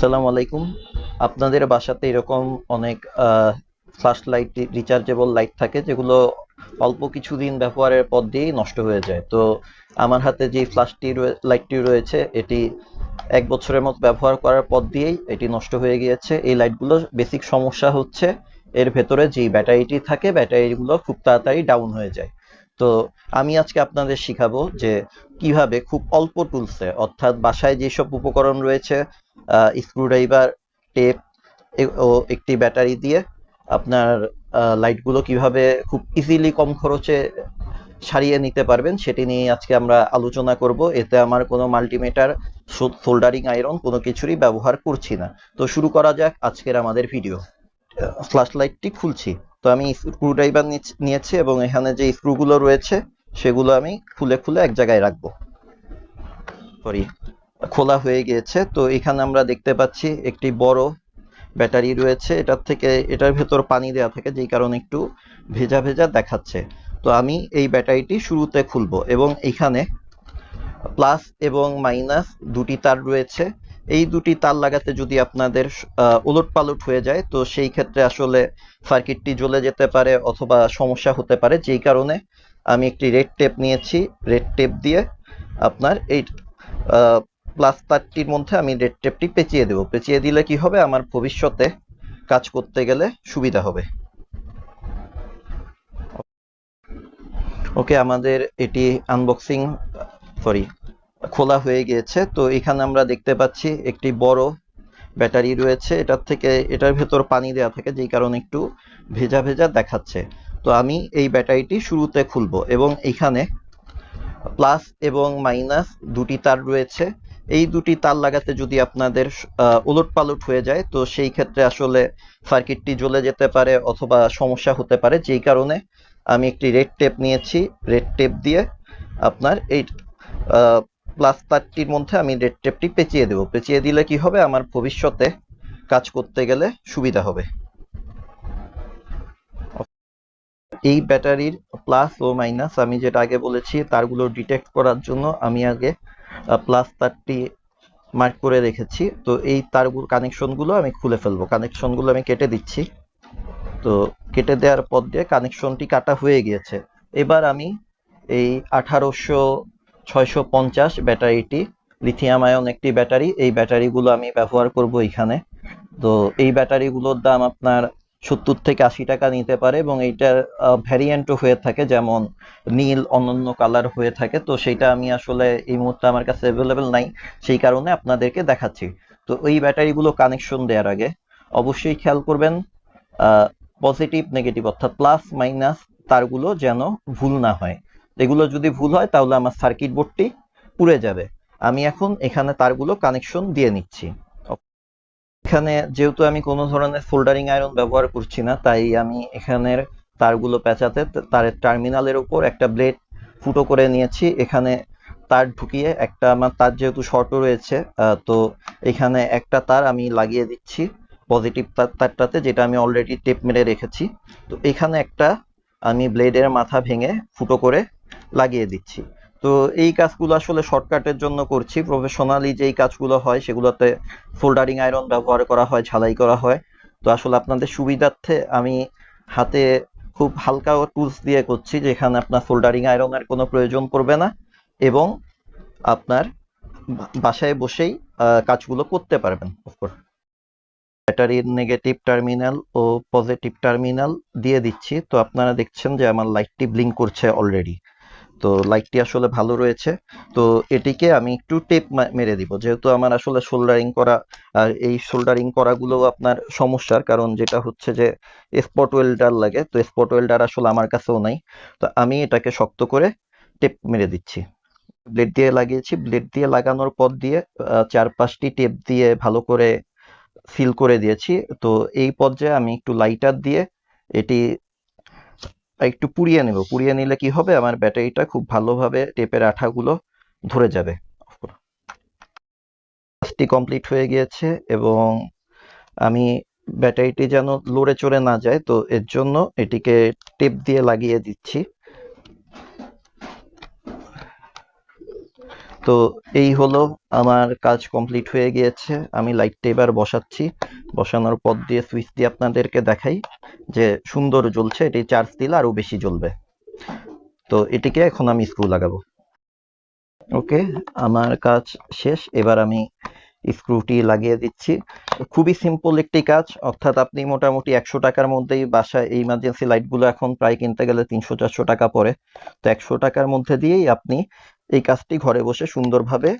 আসসালামু আলাইকুম। আপনাদের বাসাতে এরকম অনেক ফ্ল্যাশ লাইট রিচার্জেবল লাইট থাকে, যেগুলো অল্প কিছুদিন ব্যবহারের পর দিয়েই নষ্ট হয়ে যায়। তো আমার হাতে যে ফ্ল্যাশটি লাইটটি রয়েছে, এটি এক বছরের মতো ব্যবহার করার পর দিয়েই এটি নষ্ট হয়ে গিয়েছে। এই লাইটগুলোর বেসিক সমস্যা হচ্ছে, এর ভেতরে যে ব্যাটারিটি থাকে ব্যাটারিগুলো খুব তাড়াতাড়ি ডাউন হয়ে যায়। তো আমি আজকে আপনাদের শিখাবো যে কীভাবে খুব অল্প টুলসে, অর্থাৎ বাসায় যেসব উপকরণ রয়েছে স্ক্রুড্রাইভার টেপ ও একটি ব্যাটারি দিয়ে আপনার লাইটগুলো কীভাবে খুব ইজিলি কম খরচে সারিয়ে নিতে পারবেন সেটি নিয়ে আজকে আমরা আলোচনা করব। এতে আমার কোনো মাল্টিমিটার সোল্ডারিং আয়রন কোনো কিছুরই ব্যবহার করছি না। তো শুরু করা যাক আজকের আমাদের ভিডিও ফ্ল্যাশ লাইটটি খুলছি। আমি স্ক্রু স্ক্রুড্রাইভার নিয়েছি এবং এখানে যে স্ক্রুগুলো রয়েছে, সেগুলো আমি খুলে খুলে এক জায়গায় রাখব। সরি খোলা হয়ে গিয়েছে। তো এখানে আমরা দেখতে পাচ্ছি একটি বড় ব্যাটারি রয়েছে। এটার থেকে, এটার ভেতর পানি দেওয়া থাকে, যেই কারণে একটু ভেজা ভেজা দেখাচ্ছে। তো আমি এই ব্যাটারিটি শুরুতে খুলবো এবং এখানে প্লাস এবং মাইনাস দুটি তার রয়েছে। এই দুটি তার লাগাতে যদি আপনাদের উলট পালট হয়ে যায়, তো সেই ক্ষেত্রে আসলে সার্কিটটি জ্বলে যেতে পারে অথবা সমস্যা হতে পারে। যেই কারণে আমি একটি রেড টেপ নিয়েছি। রেড টেপ দিয়ে আপনার এই প্লাস তারটির মধ্যে আমি রেড টেপটি পেঁচিয়ে দেবো। পেঁচিয়ে দিলে কি হবে? আমার ভবিষ্যতে কাজ করতে গেলে সুবিধা হবে। ওকে, আমাদের এটি আনবক্সিং সরি খোলা হয়ে গিয়েছে। তো এখানে আমরা দেখতে পাচ্ছি একটি বড় ব্যাটারি রয়েছে। এটার থেকে, এটার ভেতর পানি দেওয়া থাকে, যেই কারণে একটু ভেজা ভেজা দেখাচ্ছে। তো আমি এই ব্যাটারিটি শুরুতে খুলবো এবং এখানে প্লাস এবং মাইনাস দুটি তার রয়েছে। এই দুটি তার লাগাতে যদি আপনাদের উলট পালট হয়ে যায়, তো সেই ক্ষেত্রে আসলে সার্কিটটি জ্বলে যেতে পারে অথবা সমস্যা হতে পারে। যেই কারণে আমি একটি রেড টেপ নিয়েছি। রেড টেপ দিয়ে আপনার এই প্লাস তারটির মধ্যে আমি রেড টেপটি পেঁচিয়ে দেবো। পেঁচিয়ে দিলে কি হবে? আমার ভবিষ্যতে কাজ করতে গেলে সুবিধা হবে। এই ব্যাটারির প্লাস ও মাইনাস আমি যেটা আগে বলেছি, তারগুলো ডিটেক্ট করার জন্য আমি আগে প্লাস তারটি মার্ক করে রেখেছি। তো এই তারগুলো কানেকশনগুলো আমি খুলে ফেলব। কানেকশনগুলো আমি কেটে দিচ্ছি। তো কেটে দেওয়ার পর দিয়ে কানেকশনটি কাটা হয়ে গিয়েছে। এবার আমি এই আঠারোশো ছয়শো পঞ্চাশ ব্যাটারিটি, লিথিয়াম আয়ন একটি ব্যাটারি। এই ব্যাটারিগুলো আমি ব্যবহার করব এখানে। তো এই ব্যাটারিগুলোর দাম আপনার সত্তর থেকে আশি টাকা নিতে পারে এবং এইটার ভ্যারিয়েন্টও হয়ে থাকে, যেমন নীল, অনন্য কালার হয়ে থাকে। তো সেইটা আমি আসলে এই মুহূর্তে আমার কাছে অ্যাভেলেবেল নাই। সেই কারণে আপনাদেরকে দেখাচ্ছি। তো এই ব্যাটারিগুলো কানেকশন দেওয়ার আগে অবশ্যই খেয়াল করবেন পজিটিভ নেগেটিভ অর্থাৎ প্লাস মাইনাস তারগুলো যেন ভুল না হয়। এগুলো যদি ভুল হয়, তাহলে আমার সার্কিট বোর্ডটি পুড়ে যাবে। আমি এখন এখানে তারগুলো কানেকশন দিয়ে নিচ্ছি। এখানে যেহেতু আমি কোনো ধরনের ফোল্ডারিং আয়রন ব্যবহার করছি না, তাই আমি এখানের তারগুলো পেঁচাতে তারের টার্মিনালের উপর একটা ব্লেড ফুটো করে নিয়েছি। এখানে তার ঢুকিয়ে একটা আমার তার যেহেতু শর্ট রয়েছে তো এখানে একটা তার আমি লাগিয়ে দিচ্ছি পজিটিভ তার তারটাতে, যেটা আমি অলরেডি টেপ মেরে রেখেছি। তো এখানে একটা আমি ব্লেডের মাথা ভেঙে ফুটো করে লাগিয়ে দিচ্ছি। তো এই কাজগুলো আসলে শর্টকাটের জন্য করছি। প্রফেশনালি যেই কাজগুলো হয়, সেগুলোতে ফোল্ডারিং আয়রন ব্যবহার করা হয়, ঝালাই করা হয়। তো আসলে আপনাদের সুবিধার্থে আমি হাতে খুব হালকা টুলস দিয়ে করছি, যেখানে আপনার ফোল্ডারিং আয়রনের কোনো প্রয়োজন পড়বে না এবং আপনার বাসায় বসেই কাজগুলো করতে পারবেন ব্যাটারির নেগেটিভ টার্মিনাল ও পজিটিভ টার্মিনাল দিয়ে দিচ্ছি। তো আপনারা দেখছেন যে আমার লাইটটি ব্লিঙ্ক করছে অলরেডি তো লাইটটি আসলে ভালো রয়েছে। তো এটিকে আমি একটু টেপ মেরে দিব। যেহেতু আমার আসলে শোল্ডারিং করা এই শোল্ডারিং করাগুলো আপনার সমস্যার, কারণ যেটা হচ্ছে যে স্পট ওয়েল্ডার লাগে, তো স্পট ওয়েল্ডার আসলে আমার কাছেও নাই। তো আমি এটাকে শক্ত করে টেপ মেরে দিচ্ছি। ব্লেড দিয়ে লাগিয়েছি। ব্লেড দিয়ে লাগানোর পর দিয়ে চার পাঁচটি টেপ দিয়ে ভালো করে সিল করে দিয়েছি। তো এই পর্যায়ে আমি একটু লাইটার দিয়ে এটি একটু পুড়িয়ে নেব। পুড়িয়ে নিলে কি হবে? আমার ব্যাটারিটা খুব ভালোভাবে টেপের আঠাগুলো ধরে যাবে। কাজটি কমপ্লিট হয়ে গিয়েছে এবং আমি ব্যাটারিটি যেন লড়ে চড়ে না যায়, তো এর জন্য এটিকে টেপ দিয়ে লাগিয়ে দিচ্ছি। তো এই হলো আমার কাজ কমপ্লিট হয়ে গিয়েছে। আমি লাইটটা এবার বসাচ্ছি। বসানোর পর দিয়ে সুইচ দিয়ে আপনাদেরকে দেখাই যে সুন্দর জ্বলছে। এটি চার্জ দিলে আরও বেশি জ্বলবে। তো এটিকে এখন আমি স্ক্রু লাগাবো। ওকে, আমার কাজ শেষ। এবার আমি স্ক্রুটি লাগিয়ে দিচ্ছি। খুবই সিম্পল একটি কাজ। অর্থাৎ আপনি মোটামুটি একশো টাকার মধ্যেই বাসায় এই ইমার্জেন্সি লাইটগুলো এখন প্রায় কিনতে গেলে তিনশো চারশো টাকা পড়ে। তো একশো টাকার মধ্যে দিয়েই আপনি এই কাজটি ঘরে বসে সুন্দরভাবে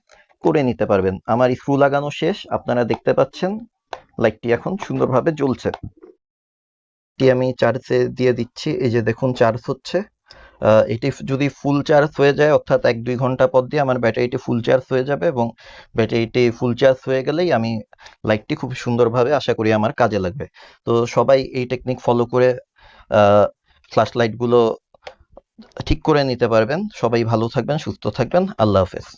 করে নিতে পারবেন। আমার স্ক্রু লাগানো শেষ, আপনারা দেখতে পাচ্ছেন লাইটটি এখন সুন্দরভাবে জ্বলছে। আমি চার্জে দিয়ে দিচ্ছি, এই যে দেখুন চার্জ হচ্ছে। এটি যদি ফুল চার্জ হয়ে যায়, অর্থাৎ এক দুই ঘণ্টা পর দিয়ে আমার ব্যাটারিটি ফুল চার্জ হয়ে যাবে এবং ব্যাটারিটি ফুল চার্জ হয়ে গেলেই আমি লাইটটি খুব সুন্দরভাবে আশা করি আমার কাজে লাগবে। তো সবাই এই টেকনিক ফলো করে ফ্ল্যাশ লাইটগুলো ঠিক করে নিতে পারবেন। সবাই ভালো থাকবেন সুস্থ থাকবেন। আল্লাহ হাফেজ।